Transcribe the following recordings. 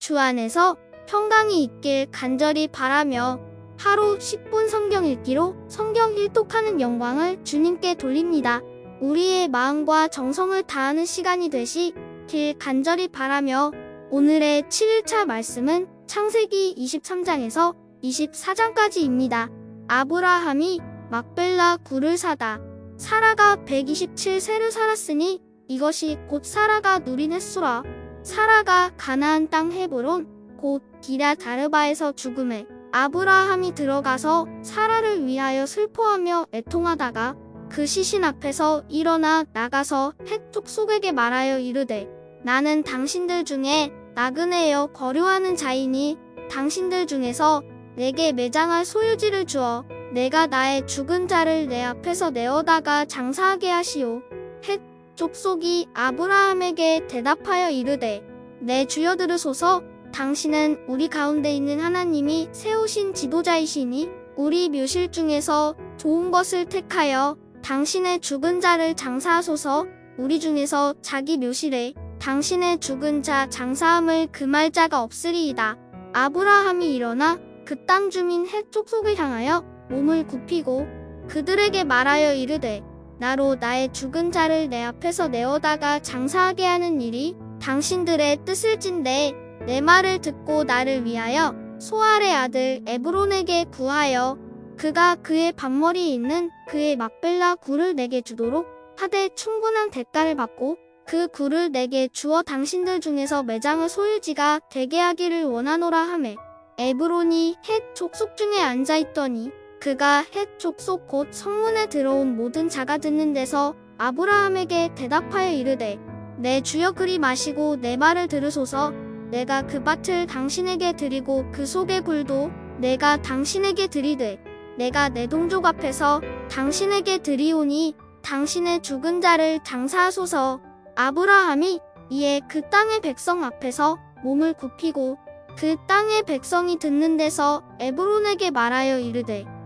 주 안에서 평강이 있길 간절히 바라며 하루 10분 성경 읽기로 성경 일독하는 영광을 주님께 돌립니다. 우리의 마음과 정성을 다하는 시간이 되시길 간절히 바라며 오늘의 7일차 말씀은 창세기 23장에서 24장까지입니다. 아브라함이 막벨라 굴을 사다. 사라가 127세를 살았으니 이것이 곧 사라가 누린 횟수라. 사라가 가나안 땅 헤브론 곧 기랴 다르바에서 죽음에 아브라함이 들어가서 사라를 위하여 슬퍼하며 애통하다가 그 시신 앞에서 일어나 나가서 헷 족속에게 말하여 이르되 나는 당신들 중에 나그네여 거류하는 자이니 당신들 중에서 내게 매장할 소유지를 주어 내가 나의 죽은 자를 내 앞에서 내어다가 장사하게 하시오. 헷 족속이 아브라함에게 대답하여 이르되 내 주여 들으소서 당신은 우리 가운데 있는 하나님이 세우신 지도자이시니 우리 묘실 중에서 좋은 것을 택하여 당신의 죽은 자를 장사하소서 우리 중에서 자기 묘실에 당신의 죽은 자 장사함을 금할 자가 없으리이다. 아브라함이 일어나 그 땅 주민 헷 족속을 향하여 몸을 굽히고 그들에게 말하여 이르되 나로 나의 죽은 자를 내 앞에서 내어다가 장사하게 하는 일이 당신들의 뜻을진데 내 말을 듣고 나를 위하여 소알의 아들 에브론에게 구하여 그가 그의 밥머리에 있는 그의 막벨라 굴을 내게 주도록 하되 충분한 대가를 받고 그 굴을 내게 주어 당신들 중에서 매장의 소유지가 되게 하기를 원하노라 하매 에브론이 헷 족속 중에 앉아 있더니 그가 헷 족속 곧 성문에 들어온 모든 자가 듣는 데서 아브라함에게 대답하여 이르되 내 주여 그리 마시고 내 말을 들으소서. 내가 그 밭을 당신에게 드리고 그 속의 굴도 내가 당신에게 드리되 내가 내 동족 앞에서 당신에게 드리오니 당신의 죽은 자를 장사하소서. 아브라함이 이에 그 땅의 백성 앞에서 몸을 굽히고 그 땅의 백성이 듣는 데서 에브론에게 말하여 이르되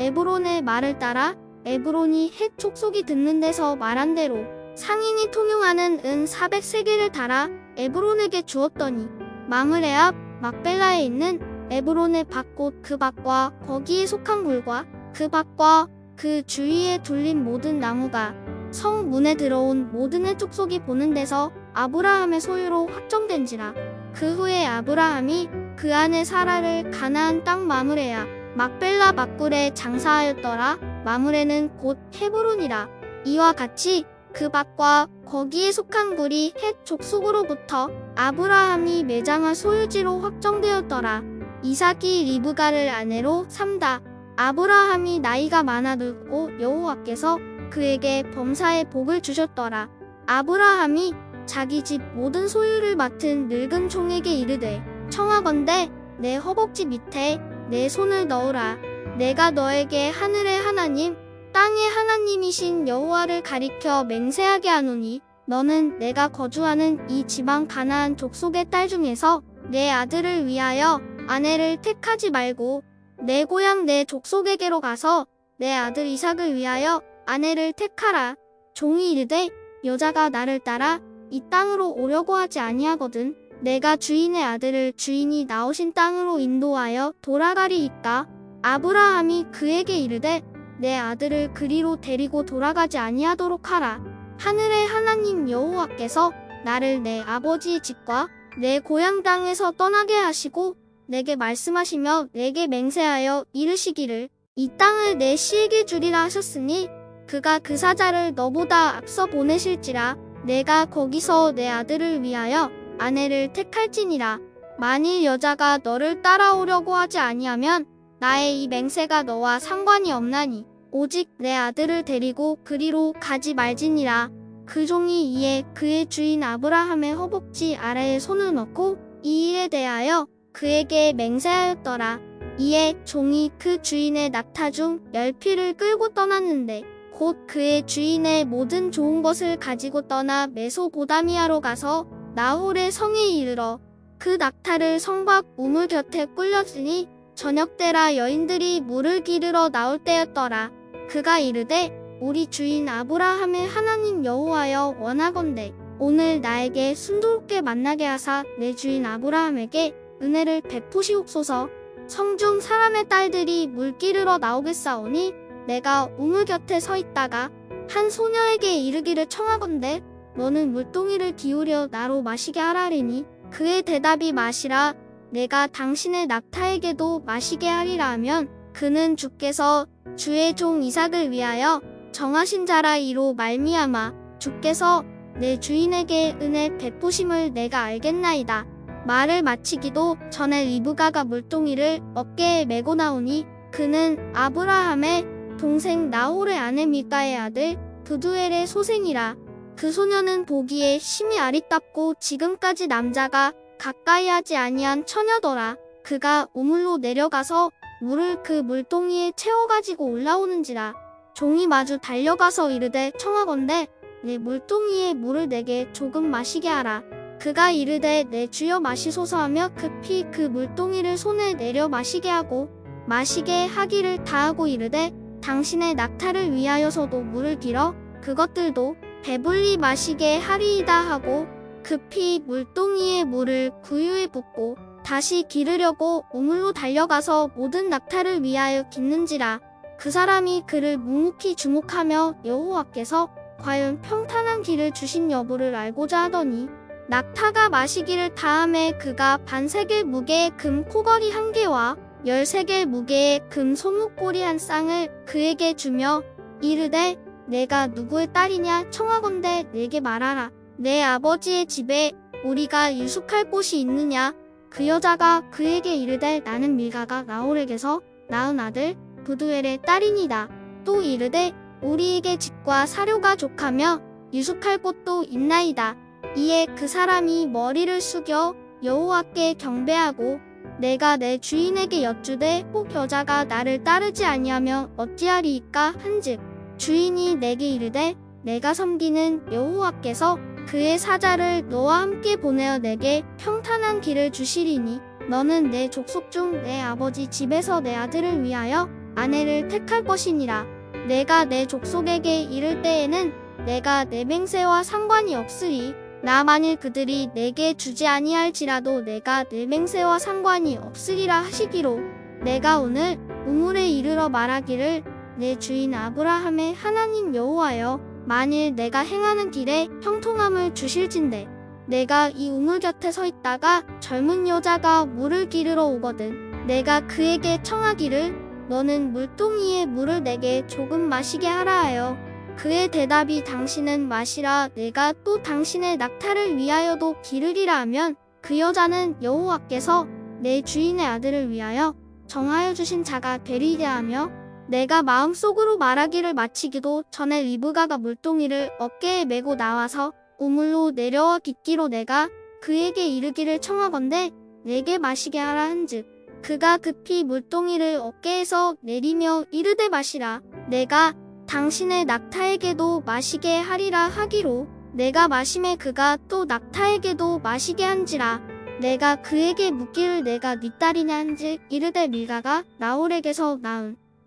에브론의 말을 따라 에브론이 헷 족속이 듣는 데서 말한 대로 상인이 통용하는 은 400세겔을 달아 에브론에게 주었더니 마므레 앞 막벨라에 있는 에브론의 밭꽃 그 밭과 거기에 속한 굴과 그 밭과 그 주위에 둘린 모든 나무가 성 문에 들어온 모든 의 족속이 보는 데서 아브라함의 소유로 확정된지라 그 후에 아브라함이 그 안에 사라를 가나안 땅 마므레야 막벨라 막굴에 장사하였더라 마므레는 곧 헤브론이라 이와 같이 그 밭과 거기에 속한 굴이 헷 족속으로부터 아브라함이 매장한 소유지로 확정되었더라. 이삭이 리브가를 아내로 삼다. 아브라함이 나이가 많아 늙고 여호와께서 그에게 범사의 복을 주셨더라. 아브라함이 자기 집 모든 소유를 맡은 늙은 종에게 이르되 청하건대 내 허벅지 밑에 내 손을 넣으라. 내가 너에게 하늘의 하나님 땅의 하나님이신 여호와를 가리켜 맹세하게 하노니 너는 내가 거주하는 이 지방 가나안 족속의 딸 중에서 내 아들을 위하여 아내를 택하지 말고 내 고향 내 족속에게로 가서 내 아들 이삭을 위하여 아내를 택하라. 종이 이르되 여자가 나를 따라 이 땅으로 오려고 하지 아니하거든. 내가 주인의 아들을 주인이 나오신 땅으로 인도하여 돌아가리이까. 아브라함이 그에게 이르되 내 아들을 그리로 데리고 돌아가지 아니하도록 하라. 하늘의 하나님 여호와께서 나를 내 아버지 집과 내 고향 땅에서 떠나게 하시고 내게 말씀하시며 내게 맹세하여 이르시기를 이 땅을 내 시에게 주리라 하셨으니 그가 그 사자를 너보다 앞서 보내실지라 내가 거기서 내 아들을 위하여 아내를 택할지니라 만일 여자가 너를 따라오려고 하지 아니하면 나의 이 맹세가 너와 상관이 없나니 오직 내 아들을 데리고 그리로 가지 말지니라. 그 종이 이에 그의 주인 아브라함의 허벅지 아래에 손을 넣고 이 일에 대하여 그에게 맹세하였더라. 이에 종이 그 주인의 낙타 중 열피를 끌고 떠났는데 곧 그의 주인의 모든 좋은 것을 가지고 떠나 메소보다미아로 가서 나홀의 성에 이르러 그 낙타를 성곽 우물 곁에 꿀렸으니 저녁 때라 여인들이 물을 기르러 나올 때였더라. 그가 이르되 우리 주인 아브라함의 하나님 여호와여 원하건대 오늘 나에게 순조롭게 만나게 하사 내 주인 아브라함에게 은혜를 베푸시옵소서. 성중 사람의 딸들이 물 기르러 나오겠사오니 내가 우물 곁에 서 있다가 한 소녀에게 이르기를 청하건대 너는 물동이를 기울여 나로 마시게 하라리니 그의 대답이 마시라 내가 당신의 낙타에게도 마시게 하리라 하면 그는 주께서 주의 종 이삭을 위하여 정하신 자라 이로 말미암아 주께서 내 주인에게 은혜 베푸심을 내가 알겠나이다. 말을 마치기도 전에 리브가가 물동이를 어깨에 메고 나오니 그는 아브라함의 동생 나홀의 아내 미가의 아들 부두엘의 소생이라. 그 소녀는 보기에 심히 아리답고 지금까지 남자가 가까이 하지 아니한 처녀더라. 그가 우물로 내려가서 물을 그 물동이에 채워가지고 올라오는지라. 종이 마주 달려가서 이르되 청하건대 내 물동이에 물을 내게 조금 마시게 하라. 그가 이르되 내 주여 마시소서 하며 급히 그 물동이를 손에 내려 마시게 하고 마시게 하기를 다하고 이르되 당신의 낙타를 위하여서도 물을 길어 그것들도 배불리 마시게 하리이다 하고 급히 물동이에 물을 구유에 붓고 다시 기르려고 우물로 달려가서 모든 낙타를 위하여 깃는지라 그 사람이 그를 묵묵히 주목하며 여호와께서 과연 평탄한 길을 주신 여부를 알고자 하더니 낙타가 마시기를 다음에 그가 반세겔 무게의 금 코걸이 한 개와 열세겔 무게의 금 소묵꼬리 한 쌍을 그에게 주며 이르되 내가 누구의 딸이냐? 청하건대 내게 말하라. 내 아버지의 집에 우리가 유숙할 곳이 있느냐? 그 여자가 그에게 이르되 나는 밀가가 나홀에게서 낳은 아들 부두엘의 딸이니다. 또 이르되 우리에게 집과 사료가 족하며 유숙할 곳도 있나이다. 이에 그 사람이 머리를 숙여 여호와께 경배하고 내가 내 주인에게 여쭈되 혹 여자가 나를 따르지 아니하면 어찌하리이까? 한즉 주인이 내게 이르되 내가 섬기는 여호와께서 그의 사자를 너와 함께 보내어 내게 평탄한 길을 주시리니 너는 내 족속 중 내 아버지 집에서 내 아들을 위하여 아내를 택할 것이니라. 내가 내 족속에게 이를 때에는 내가 내 맹세와 상관이 없으리. 나 만일 그들이 내게 주지 아니할지라도 내가 내 맹세와 상관이 없으리라 하시기로. 내가 오늘 우물에 이르러 말하기를 내 주인 아브라함의 하나님 여호와여 만일 내가 행하는 길에 형통함을 주실진대 내가 이 우물 곁에 서 있다가 젊은 여자가 물을 기르러 오거든. 내가 그에게 청하기를 너는 물동이에 물을 내게 조금 마시게 하라 하여 그의 대답이 당신은 마시라 내가 또 당신의 낙타를 위하여도 기르리라 하면 그 여자는 여호와께서 내 주인의 아들을 위하여 정하여 주신 자가 되리라 하며 내가 마음속으로 말하기를 마치기도 전에 리브가가 물동이를 어깨에 메고 나와서 우물로 내려와 깃기로 내가 그에게 이르기를 청하건대 내게 마시게 하라 한즉 그가 급히 물동이를 어깨에서 내리며 이르되 마시라. 내가 당신의 낙타에게도 마시게 하리라 하기로 내가 마심에 그가 또 낙타에게도 마시게 한지라. 내가 그에게 묻기를 내가 네 딸이냐 한즉 이르되 밀가가 나홀에게서 낳은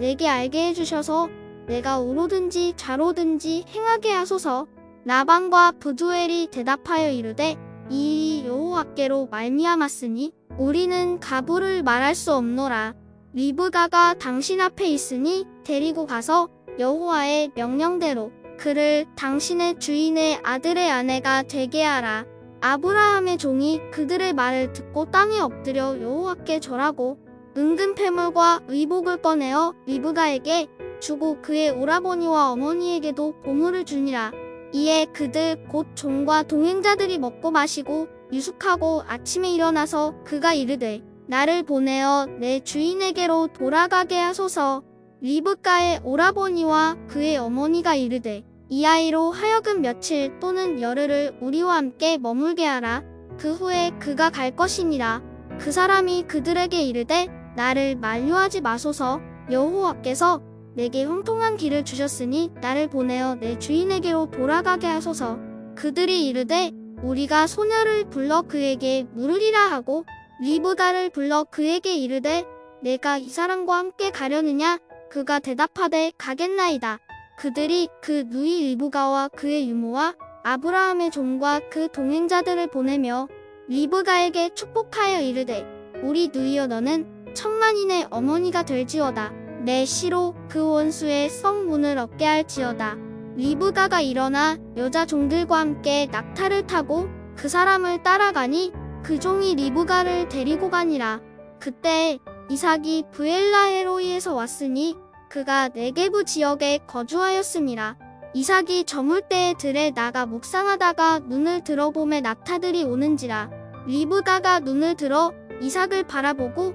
내게 알게 해주셔서 내가 우로든지 좌로든지 행하게 하소서 나방과 부두엘이 대답하여 이르되 이 여호와께로 말미암았으니 우리는 가부를 말할 수 없노라 리브가가 당신 앞에 있으니 데리고 가서 여호와의 명령대로 그를 당신의 주인의 아들의 아내가 되게 하라. 아브라함의 종이 그들의 말을 듣고 땅에 엎드려 여호와께 절하고 은근 패물과 의복을 꺼내어 리브가에게 주고 그의 오라버니와 어머니에게도 보물을 주니라. 이에 그들 곧 종과 동행자들이 먹고 마시고 유숙하고 아침에 일어나서 그가 이르되 나를 보내어 내 주인에게로 돌아가게 하소서. 리브가의 오라버니와 그의 어머니가 이르되 이 아이로 하여금 며칠 또는 열흘을 우리와 함께 머물게 하라. 그 후에 그가 갈 것이니라. 그 사람이 그들에게 이르되 나를 만류하지 마소서. 여호와께서 내게 형통한 길을 주셨으니 나를 보내어 내 주인에게로 돌아가게 하소서. 그들이 이르되 우리가 소녀를 불러 그에게 물으리라 하고 리브가를 불러 그에게 이르되 내가 이 사람과 함께 가려느냐? 그가 대답하되 가겠나이다. 그들이 그 누이 리브가와 그의 유모와 아브라함의 종과 그 동행자들을 보내며 리브가에게 축복하여 이르되 우리 누이여 너는 천만인의 어머니가 될지어다. 내 시로 그 원수의 성문을 얻게 할지어다. 리브가가 일어나 여자 종들과 함께 낙타를 타고 그 사람을 따라가니 그 종이 리브가를 데리고 가니라. 그때 이삭이 브엘라헤로이에서 왔으니 그가 네게부 지역에 거주하였습니다. 이삭이 저물 때에 들에 나가 묵상하다가 눈을 들어봄에 낙타들이 오는지라. 리브가가 눈을 들어 이삭을 바라보고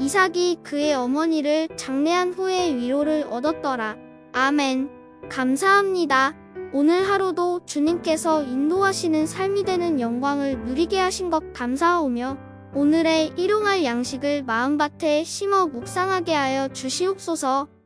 이삭이 그의 어머니를 장례한 후에 위로를 얻었더라. 아멘. 감사합니다. 오늘 하루도 주님께서 인도하시는 삶이 되는 영광을 누리게 하신 것 감사하오며 오늘의 일용할 양식을 마음밭에 심어 묵상하게 하여 주시옵소서.